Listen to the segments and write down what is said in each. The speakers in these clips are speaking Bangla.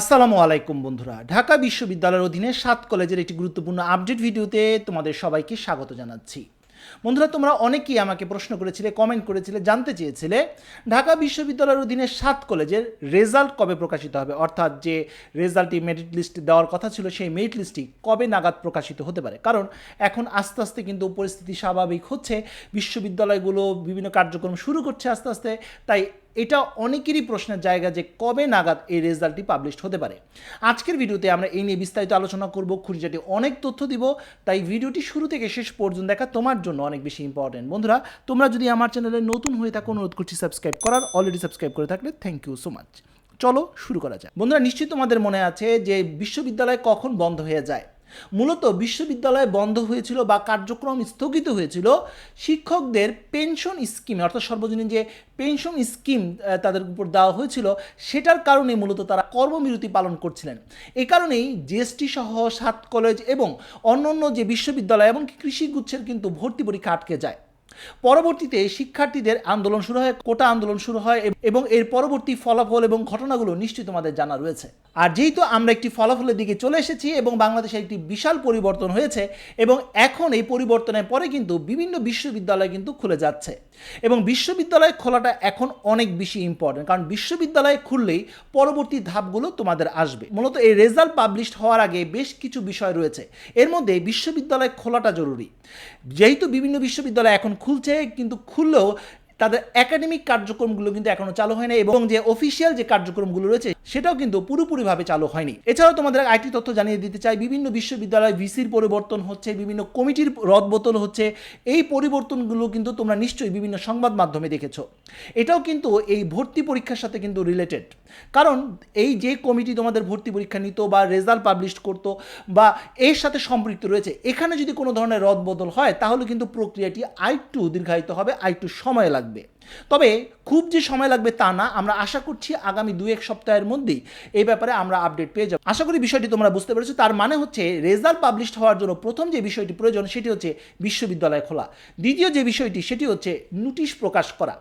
আসসালামু আলাইকুম বন্ধুরা। ঢাকা বিশ্ববিদ্যালয়ের অধীনে সাত কলেজের একটি গুরুত্বপূর্ণ আপডেট ভিডিওতে তোমাদের সবাইকে স্বাগত জানাচ্ছি। বন্ধুরা, তোমরা অনেকেই আমাকে প্রশ্ন করেছিলে কমেন্ট করেছিলে, জানতে চেয়েছিলে, ঢাকা বিশ্ববিদ্যালয়ের অধীনে সাত কলেজের রেজাল্ট কবে প্রকাশিত হবে? অর্থাৎ যে রেজাল্টটি মেরিট লিস্ট দেওয়ার কথা ছিল, সেই মেরিট লিস্টটি কবে নাগাদ প্রকাশিত হতে পারে? কারণ এখন আস্তে আস্তে কিন্তু পরিস্থিতি স্বাভাবিক হচ্ছে। বিশ্ববিদ্যালয়গুলো বিভিন্ন কার্যক্রম শুরু করছে আস্তে আস্তে, তাই এটা অনেকেরই প্রশ্নের জায়গা যে কবে নাগাদ এই রেজাল্টটি পাবলিশ হতে পারে। আজকের ভিডিওতে আমরা এই নিয়ে বিস্তারিত আলোচনা করব খুঁটিচাটি অনেক তথ্য দিব, তাই ভিডিওটি শুরু থেকে শেষ পর্যন্ত দেখা তোমার জন্য অনেক বেশি ইম্পর্টেন্ট বন্ধুরা, তোমরা যদি আমার চ্যানেলে নতুন হয়ে থাকো, অনুরোধ করছি সাবস্ক্রাইব করার অলরেডি সাবস্ক্রাইব করে থাকলে থ্যাংক ইউ সো মাচ চলো শুরু করা যাক। বন্ধুরা, নিশ্চয়ই তোমাদের মনে আছে যে বিশ্ববিদ্যালয় কখন বন্ধ হয়ে যায়? মূলত বিশ্ববিদ্যালয় বন্ধ হয়েছিল বা কার্যক্রম স্থগিত হয়েছিল শিক্ষকদের পেনশন স্কিম, অর্থাৎ সর্বজনীন যে পেনশন স্কিম তাদের উপর দেওয়া হয়েছিল, সেটার কারণে মূলত তারা কর্মবিরতি পালন করছিলেন। এ কারণেই জিএসটি সহ সাত কলেজ এবং অন্যান্য যে বিশ্ববিদ্যালয় এবং কৃষি গুচ্ছের কিন্তু ভর্তি পরীক্ষা আটকে যায়। পরবর্তীতে শিক্ষার্থীদের আন্দোলন শুরু হয়, কোটা আন্দোলন শুরু হয় এবং এর পরবর্তী ফলাফল এবং ঘটনাগুলো নিশ্চয়ই তোমাদের জানা রয়েছে। আর যেহেতু আমরা একটি ফলাফলের দিকে চলে এসেছি এবং বাংলাদেশে একটি বিশাল পরিবর্তন হয়েছে এবং এখন এই পরিবর্তনের পরে কিন্তু বিভিন্ন বিশ্ববিদ্যালয় কিন্তু খুলে যাচ্ছে এবং বিশ্ববিদ্যালয় খোলাটা এখন অনেক বেশি ইম্পর্টেন্ট কারণ বিশ্ববিদ্যালয় খুললেই পরবর্তী ধাপগুলো তোমাদের আসবে। মূলত এই রেজাল্ট পাবলিশ হওয়ার আগে বেশ কিছু বিষয় রয়েছে। এর মধ্যে বিশ্ববিদ্যালয় খোলাটা জরুরি। যেহেতু বিভিন্ন বিশ্ববিদ্যালয় এখন খুলছে, কিন্তু খুললেও তাদের একাডেমিক কার্যক্রমগুলো কিন্তু এখনও চালু হয় না এবং যে অফিসিয়াল যে কার্যক্রমগুলো রয়েছে, সেটাও কিন্তু পুরোপুরিভাবে চালু হয়নি। এছাড়াও তোমাদের আইটি তথ্য জানিয়ে দিতে চাই, বিভিন্ন বিশ্ববিদ্যালয় ভিসির পরিবর্তন হচ্ছে, বিভিন্ন কমিটির রদবদল হচ্ছে, এই পরিবর্তনগুলো কিন্তু তোমরা নিশ্চয়ই বিভিন্ন সংবাদ মাধ্যমে দেখেছ। এটাও কিন্তু এই ভর্তি পরীক্ষার সাথে কিন্তু রিলেটেড কারণ এই যে কমিটি তোমাদের ভর্তি পরীক্ষা নিত বা রেজাল্ট পাবলিশ করতো বা এর সাথে সম্পৃক্ত রয়েছে, এখানে যদি কোনো ধরনের রদ বদল হয়, তাহলে কিন্তু প্রক্রিয়াটি আরেকটু দীর্ঘায়িত হবে, আরেকটু সময় লাগবে। তবে খুব যে সময় লাগবে তা না, আমরা আশা করছি আগামী দু এক সপ্তাহের মধ্যেই এই ব্যাপারে আমরা আপডেট পেয়ে যাব। আশা করি বিষয়টি তোমরা বুঝতে পেরেছ। তার মানে হচ্ছে রেজাল্ট পাবলিশ হওয়ার জন্য প্রথম যে বিষয়টি প্রয়োজন সেটি হচ্ছে বিশ্ববিদ্যালয় খোলা। দ্বিতীয় যে বিষয়টি সেটি হচ্ছে নোটিশ প্রকাশ করা।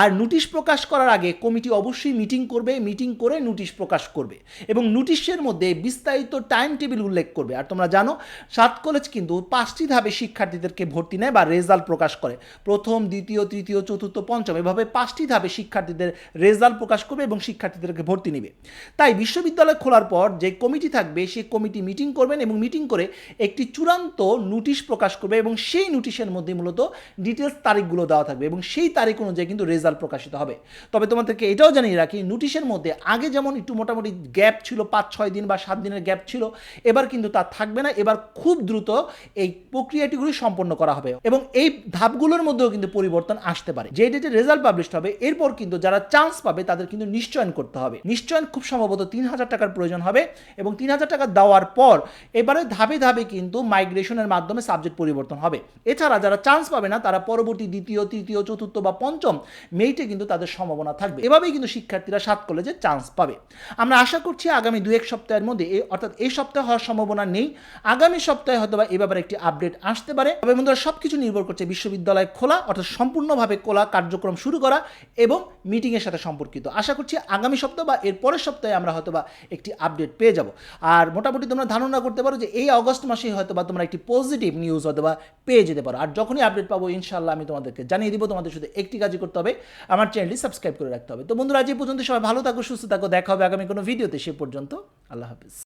আর নোটিশ প্রকাশ করার আগে কমিটি অবশ্যই মিটিং করবে মিটিং করে নোটিশ প্রকাশ করবে এবং নোটিশের মধ্যে বিস্তারিত টাইম টেবিল উল্লেখ করবে। আর তোমরা জানো, সাত কলেজ কিন্তু পাঁচটি ধাপে শিক্ষার্থীদেরকে ভর্তি নেয় বা রেজাল্ট প্রকাশ করে। প্রথম, দ্বিতীয়, তৃতীয়, চতুর্থ, পঞ্চম এভাবে পাঁচটি ধাপে শিক্ষার্থীদের রেজাল্ট প্রকাশ করবে এবং শিক্ষার্থীদেরকে ভর্তি নেবে। তাই বিশ্ববিদ্যালয় খোলার পর যে কমিটি থাকবে সেই কমিটি মিটিং করবেন এবং মিটিং করে একটি চূড়ান্ত নোটিশ প্রকাশ করবে এবং সেই নোটিশের মধ্যে মূলত ডিটেলস তারিখগুলো দেওয়া থাকবে এবং সেই তারিখ অনুযায়ী কিন্তু রেজাল্ট প্রকাশিত হবে। তবে তোমাদেরকে এটাও জানিয়ে রাখি, নোটিশের মধ্যে আগে যেমন একটু মোটামুটি গ্যাপ ছিল, পাঁচ, ছয় দিন বা সাত দিনের গ্যাপ ছিল, এবার কিন্তু তা থাকবে না। এবার খুব দ্রুত এই প্রক্রিয়াটিগুলি সম্পন্ন করা হবে এবং এই ধাপগুলোর মধ্যেও কিন্তু পরিবর্তন আসতে পারে। যে ডেটে রেজাল্ট পাবলিশ হবে, এরপর কিন্তু যারা চান্স পাবে তাদের কিন্তু নিশ্চয়ন করতে হবে। নিশ্চয়ন খুব সম্ভবত তিন হাজার টাকার প্রয়োজন হবে এবং তিন হাজার টাকা দেওয়ার পর এবারে ধাপে ধাপে কিন্তু মাইগ্রেশনের মাধ্যমে সাবজেক্ট পরিবর্তন হবে। এছাড়া যারা চান্স পাবে না, তারা পরবর্তী দ্বিতীয়, তৃতীয়, চতুর্থ বা পঞ্চম মেইটে কিন্তু তাদের সম্ভাবনা থাকবে। এভাবেই কিন্তু শিক্ষার্থীরা সাত কলেজে চান্স পাবে। আমরা আশা করছি আগামী দু এক সপ্তাহের মধ্যে এই অর্থাৎ এই সপ্তাহে হওয়ার সম্ভাবনা নেই। আগামী সপ্তাহে হয়তো বা এ ব্যাপারে একটি আপডেট আসতে পারে। তবে বন্ধুরা সব কিছু নির্ভর করছে বিশ্ববিদ্যালয় খোলা, অর্থাৎ সম্পূর্ণভাবে খোলা কার্যক্রম শুরু করা এবং মিটিংয়ের সাথে সম্পর্কিত। আশা করছি আগামী সপ্তাহ বা এর পরের সপ্তাহে আমরা হয়তো বা একটি আপডেট পেয়ে যাব। আর মোটামুটি তোমরা ধারণা করতে পারো যে এই অগস্ট মাসেই হয়তো বা তোমরা একটি পজিটিভ নিউজ হয়তো বা পেয়ে যেতে পারো। আর যখনই আপডেট পাবো ইনশাল্লাহ আমি তোমাদেরকে জানিয়ে দিব, তোমাদের শুধু একটি কাজই করতে হবে, আমার চ্যানেলটি সাবস্ক্রাইব করে রাখতে হবে। তো বন্ধুরা, আজ পর্যন্ত সবাই ভালো থাকো, সুস্থ থাকো, দেখা হবে আগামী কোনো ভিডিওতে সে পর্যন্ত আল্লাহ হাফিজ।